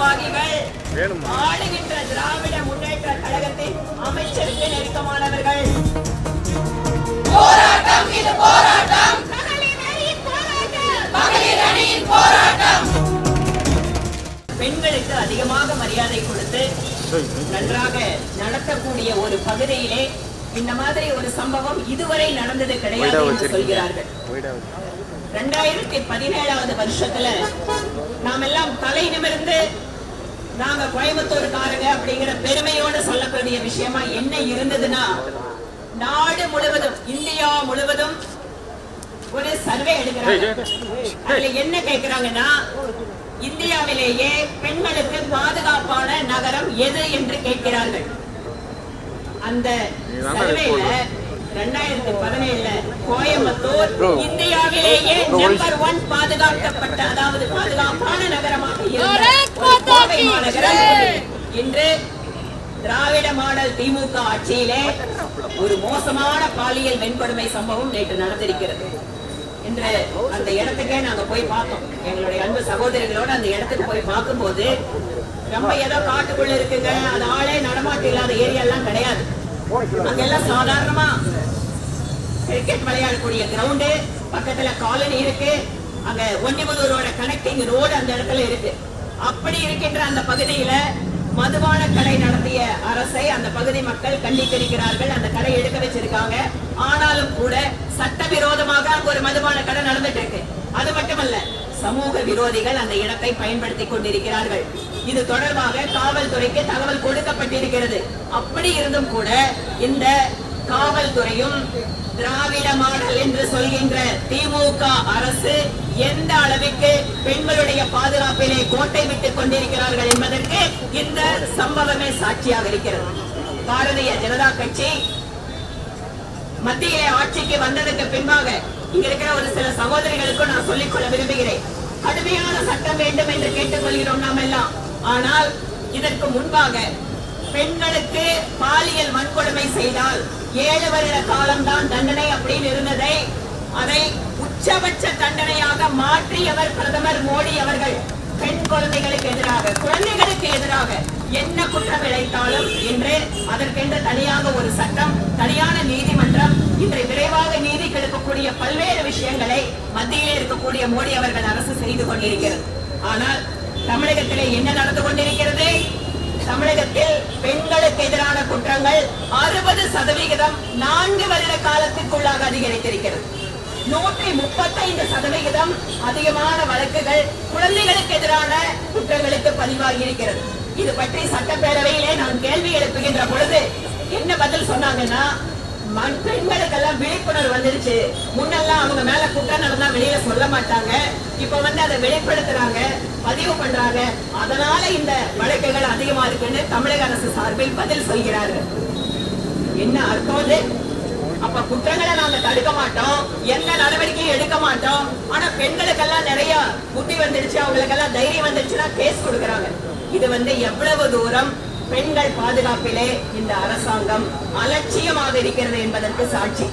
வேணுமா? ஆளுகின்ற திராவிட முன்னேற்ற கழகத்தின் அமைச்சருக்கு நெருக்கமானவர்கள். போராட்டம் இது போராட்டம். மகளிர் அணியின் பெண்களுக்கு அதிகமாக மரியாதை கொடுத்து நன்றாக நடத்தக்கூடிய ஒரு பகுதியிலே இந்த மாதிரி ஒரு சம்பவம் இதுவரை நடந்தது கிடையாது என்று சொல்கிறார்கள். ரெண்டாயிரத்தி பதினேழாவது வருஷத்துல நாம் எல்லாம் தலை நிமிர்ந்து நாங்க கோயம்புத்தூர்காரங்க அப்படிங்கிற பெருமையோட சொல்லக்கூடிய விஷயமா என்ன இருந்ததுன்னா நாடு முழுவதும் இந்தியா முழுவதும் ஒரு சர்வே எடுக்கிறாங்க. அதுல என்ன கேக்குறாங்கன்னா இந்தியாவிலேயே பெண்களுக்கு பாதுகாப்பான நகரம் எது என்று கேட்கிறார்கள். அந்த சர்வேல ரெண்டாயிரத்தி பதினேழுல கோயம்புத்தூர் இந்தியாவிலேயே நம்பர் ஒன் பாதுகாக்கப்பட்ட அதாவது பாதுகாப்பான நகரமாக இருந்த ஒரு கோவை மாநகரம் இன்று திராவிட மாடல் திமுக ஆட்சியிலே ஒரு மோசமான பாலியல் வெண்கொடுமை சம்பவம் நேற்று நடந்திருக்கிறது. இன்று அந்த இடத்துக்கே நாங்க போய் பார்த்தோம். எங்களுடைய அன்பு சகோதரிகளோட அந்த இடத்துக்கு போய் பார்க்கும்போது ரொம்ப ஏதோ காட்டுக்குள்ள இருக்குங்க. அது ஆளே நடமாட்டம் இல்லாத ஏரியா எல்லாம் கிடையாது. அங்கெல்லாம் சாதாரணமா கிரிக்கெட் விளையாடக்கூடிய கிரவுண்டு பக்கத்துல காலனி இருக்கு. அங்க ஒன்னிமுதூரோட கனெக்டிங் ரோடு அந்த இடத்துல இருக்கு. அப்படி இருக்கின்ற அந்த பகுதியில மதுபான கடை நடத்திய அரசை அந்த பகுதி மக்கள் கண்டித்திருக்கிறார்கள். அந்த கடை எடுக்க வச்சிருக்காங்க. ஆனாலும் கூட சட்டவிரோதமாக அங்க ஒரு மதுபான கடை நடந்துட்டு இருக்கு. அது மட்டுமல்ல சமூக விரோதிகள் அந்த இடத்தை பயன்படுத்தி கொண்டிருக்கிறார்கள். இது தொடர்பாக காவல்துறைக்கு தகவல் கொடுக்கப்பட்டிருக்கிறது. அப்படி இருந்தும் கூட இந்த காவல்துறையும் திராவிட மாடல் என்று சொல்கின்ற திமுக அரசு எந்த அளவுக்கு பெண்களுடைய பாதுகாப்பிலே கோட்டை விட்டுக் கொண்டிருக்கிறார்கள் என்பதற்கு இந்த சம்பவமே சாட்சியாக இருக்கிறது. பாரதிய ஜனதா கட்சி மத்தியிலே ஆட்சிக்கு வந்ததற்கு பின்பாக இங்க இருக்கிற ஒரு சில சகோதரிகளுக்கும் நான் சொல்லிக்கொள்ள விரும்புகிறேன். கடுமையான சட்டம் வேண்டும் என்று கேட்டுக்கொள்கிறோம் நாம் எல்லாம் ஆனால் இதற்கு முன்பாக பெண்களுக்கு பாலியல் வன்கொடுமை செய்தால் ஏழு வருட காலம்தான் தண்டனை அப்படின்னு இருந்ததை அதை உச்சபட்ச தண்டனையாக மாற்றியவர் பிரதமர் மோடி அவர்கள் பெண் குழந்தைகளுக்கு எதிராக குழந்தைகளுக்கு எதிராக என்ன குற்றம் இழைத்தாலும் என்று அதற்கென்று தனியாக ஒரு சட்டம் தனியான நீதிமன்றம் இன்று விரைவாக நீதி கிடைக்கக்கூடிய பல்வேறு விஷயங்களை மத்தியிலே இருக்கக்கூடிய மோடி அவர்கள் அரசு செய்து கொண்டிருக்கிறது. ஆனால் தமிழகத்திலே என்ன நடந்து கொண்டிருக்கிறது? தமிழகத்தில் பெண்களுக்கு எதிரான குற்றங்கள் அறுபது சதவிகிதம் நான்கு வருட காலத்திற்குள்ளாக அதிகரித்திருக்கிறது. நூற்றி முப்பத்தைந்து சதவிகிதம் அதிகமான வழக்குகள் குழந்தைகளுக்கு எதிரான குற்றங்களுக்கு பதிவாகி இருக்கிறது இது பற்றி சட்டப்பேரவையிலே நான் கேள்வி எழுப்புகின்ற பொழுது என்ன பதில் சொன்னாங்கன்னா பெண்களுக்கெல்லாம் விழிப்புணர்வு வந்துருச்சு. முன்னெல்லாம் அவங்க மேல குற்றம் நடந்தா வெளியில சொல்ல மாட்டாங்க. இப்ப வந்து அதை வெளிப்படுத்துறாங்க பதிவு பண்றாங்க. அதனால இந்த வழக்குகள் அதிகமா இருக்குன்னு தமிழக அரசு சார்பில் பதில் சொல்கிறார்கள் என்ன அர்த்தம் அது? அப்ப குற்றங்களை நாங்க தடுக்க மாட்டோம். எந்த நடவடிக்கையும் எடுக்க மாட்டோம். ஆனா பெண்களுக்கெல்லாம் நிறைய புத்தி வந்துடுச்சு அவங்களுக்கெல்லாம் தைரியம் வந்துடுச்சுன்னா கேஸ் கொடுக்கறாங்க. இது வந்து எவ்வளவு தூரம் பெண்கள் பாதுகாப்பிலே இந்த அரசாங்கம் அலட்சியமாக இருக்கிறது என்பதற்கு சாட்சி.